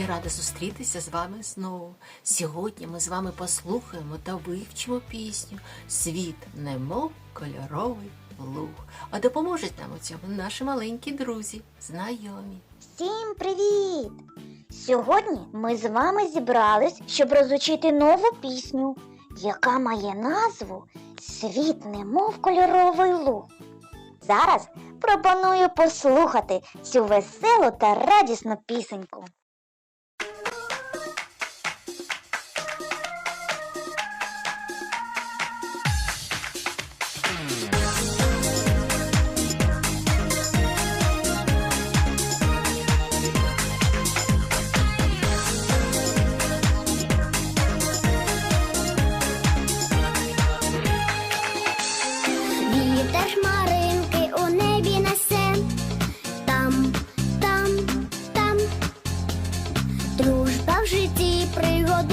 Я рада зустрітися з вами знову. Сьогодні ми з вами послухаємо та вивчимо пісню Світ немов кольоровий луг. А допоможуть нам у цьому наші маленькі друзі, знайомі. Всім привіт! Сьогодні ми з вами зібрались, щоб розучити нову пісню, яка має назву Світ немов кольоровий луг. Зараз пропоную послухати цю веселу та радісну пісеньку.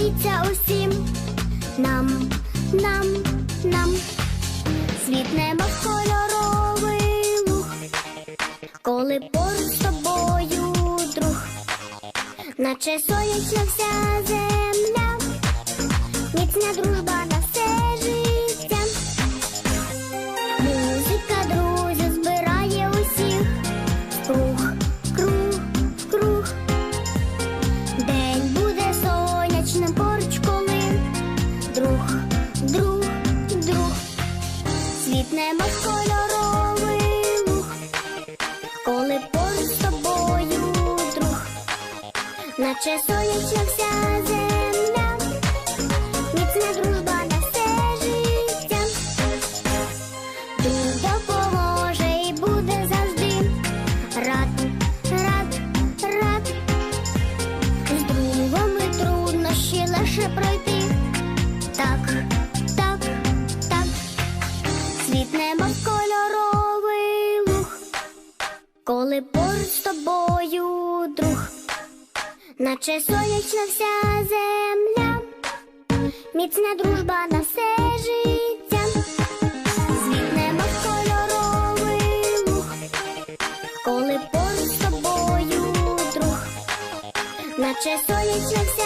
Пригодиться усім. Нам, нам, нам. Світ немов кольоровий луг, коли поруч з тобою друг, наче сонячна вся земля, міцна дружба на коли поруч з тобою друг, наче сонячна вся земля, міцна дружба на все життя. звітнемо кольоровий луг, коли поруч з тобою друг, наче сонячна вся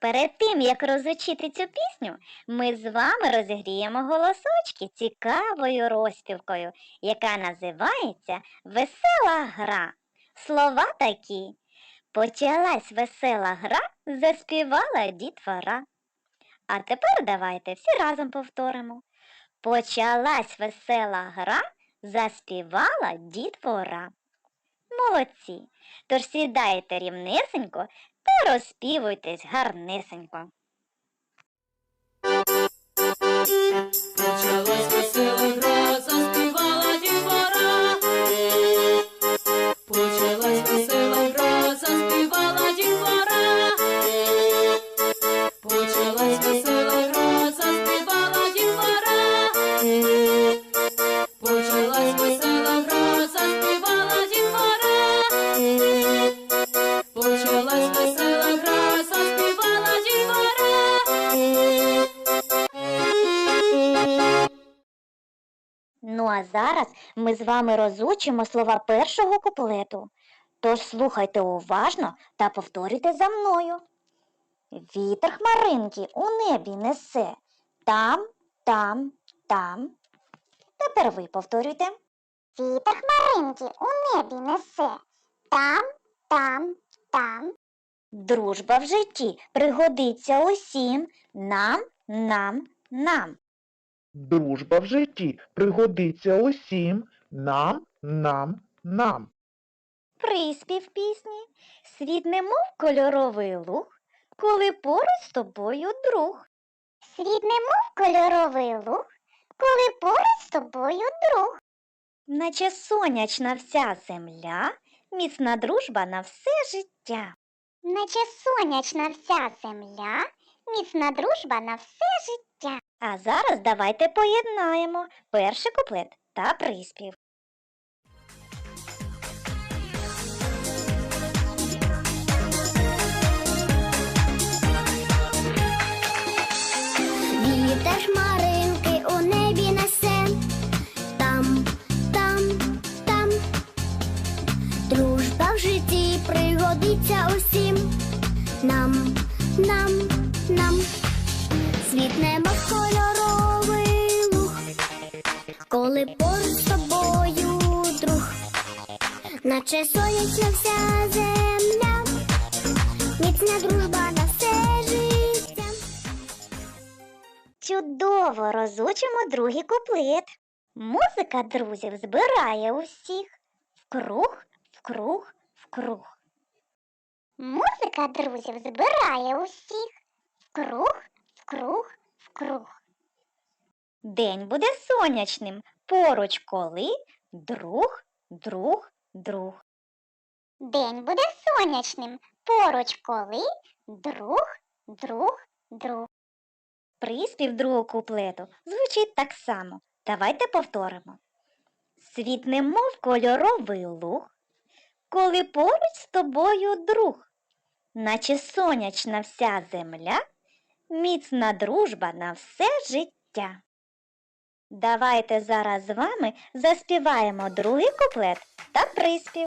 Перед тим, як розучити цю пісню, ми з вами розігріємо голосочки цікавою розпівкою, яка називається Весела гра. Слова такі. Почалась весела гра, заспівала дітвора. А тепер давайте всі разом повторимо. Почалась весела гра, заспівала дітвора. Молодці. Тож сідайте рівнесенько та розпівуйтесь гарнисенько. Почалась весела гра, Ну а зараз ми з вами розучимо слова першого куплету. Тож слухайте уважно та повторюйте за мною. Вітер хмаринки у небі несе. Там, там, там. Тепер ви повторюйте. Вітер хмаринки у небі несе. Там, там, там. Дружба в житті пригодиться усім. Нам, нам, нам. Дружба в житті пригодиться усім нам, нам, нам. Приспів пісні Світ немов кольоровий луг, коли поруч з тобою друг. Світ немов кольоровий луг, коли поруч з тобою друг. Наче сонячна вся земля, міцна дружба на все життя. Наче сонячна вся земля, міцна дружба на все життя. А зараз давайте поєднаємо перший куплет та приспів. Наче сонячна вся земля, міцна дружба на все життя. Чудово розучимо другий куплет. Музика друзів збирає усіх в круг, в круг, в круг. Музика друзів збирає усіх круг, в круг, в круг. День буде сонячним, поруч коли друг, друг, друг. День буде сонячним, поруч коли друг, друг, друг. Приспів другого куплету звучить так само. Давайте повторимо. Світ немов кольоровий луг, коли поруч з тобою друг, наче сонячна вся земля, міцна дружба на все життя. Давайте зараз з вами заспіваємо другий куплет та приспів.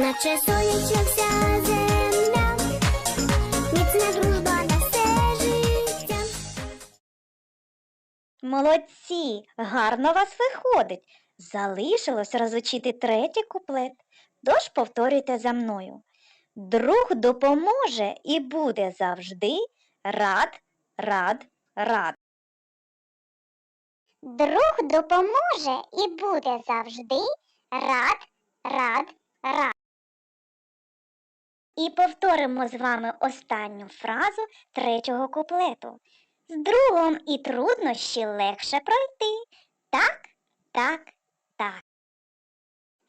Наче сонячна вся земля, міцна дружба на все життя. Молодці, гарно вас виходить. Залишилось розучити третій куплет. Тож повторюйте за мною. Друг допоможе і буде завжди рад, рад, рад. Друг допоможе і буде завжди рад, рад, рад. І повторимо з вами останню фразу третього куплету. З другом і труднощі легше пройти. Так, так, так.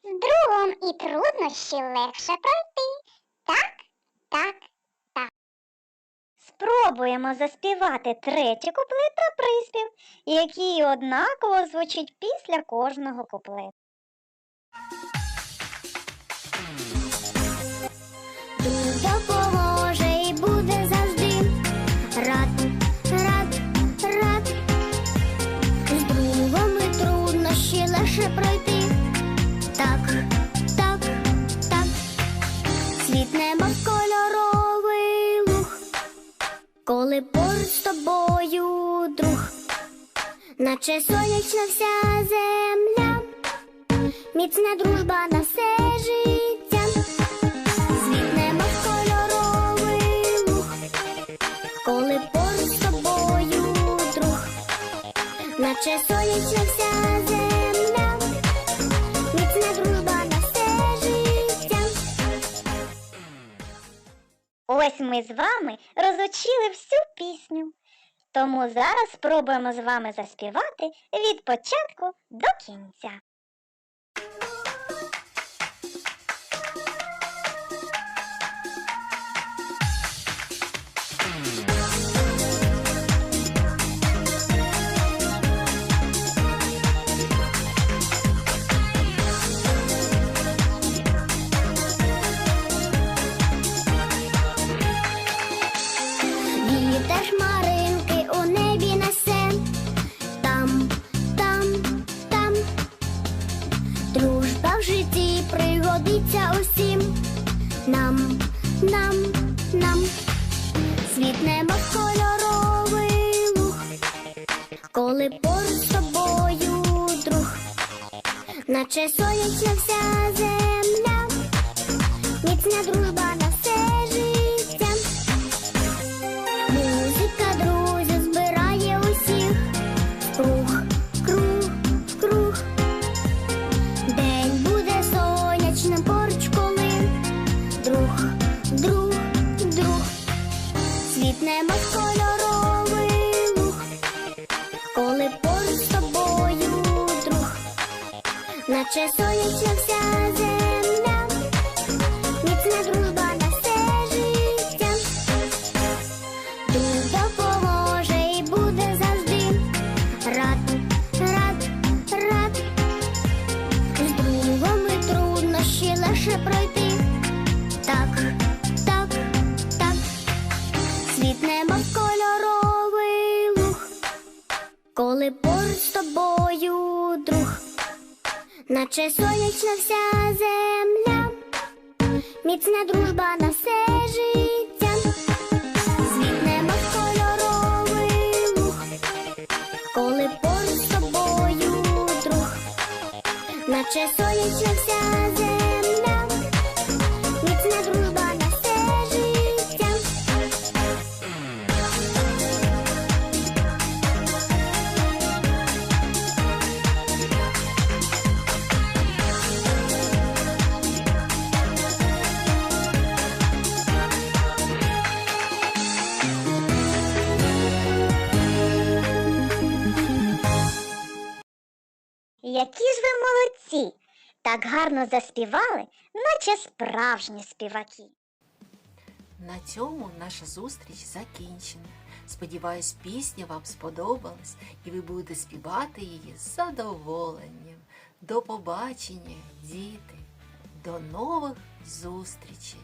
З другом і труднощі легше пройти. Так, так. так. Спробуємо заспівати третій куплет та приспів, який однаково звучить після кожного куплету. Міцна дружба на все життя. Світ немов кольоровий луг, коли поруч з тобою друг, наче сонячна вся земля, міцна дружба на все життя. Ось ми з вами розучили всю пісню. Тому зараз спробуємо з вами заспівати від початку до кінця. Ooh. Наче сонячна вся земля, міцна дружба на наче сонячна вся земля, міцна дружба на все життя. Світ в кольоровий луг, коли поруч з тобою друг, наче сонячна Так гарно заспівали, наче справжні співаки. На цьому наша зустріч закінчена. Сподіваюсь, пісня вам сподобалась і ви будете співати її з задоволенням. До побачення, діти! До нових зустрічей!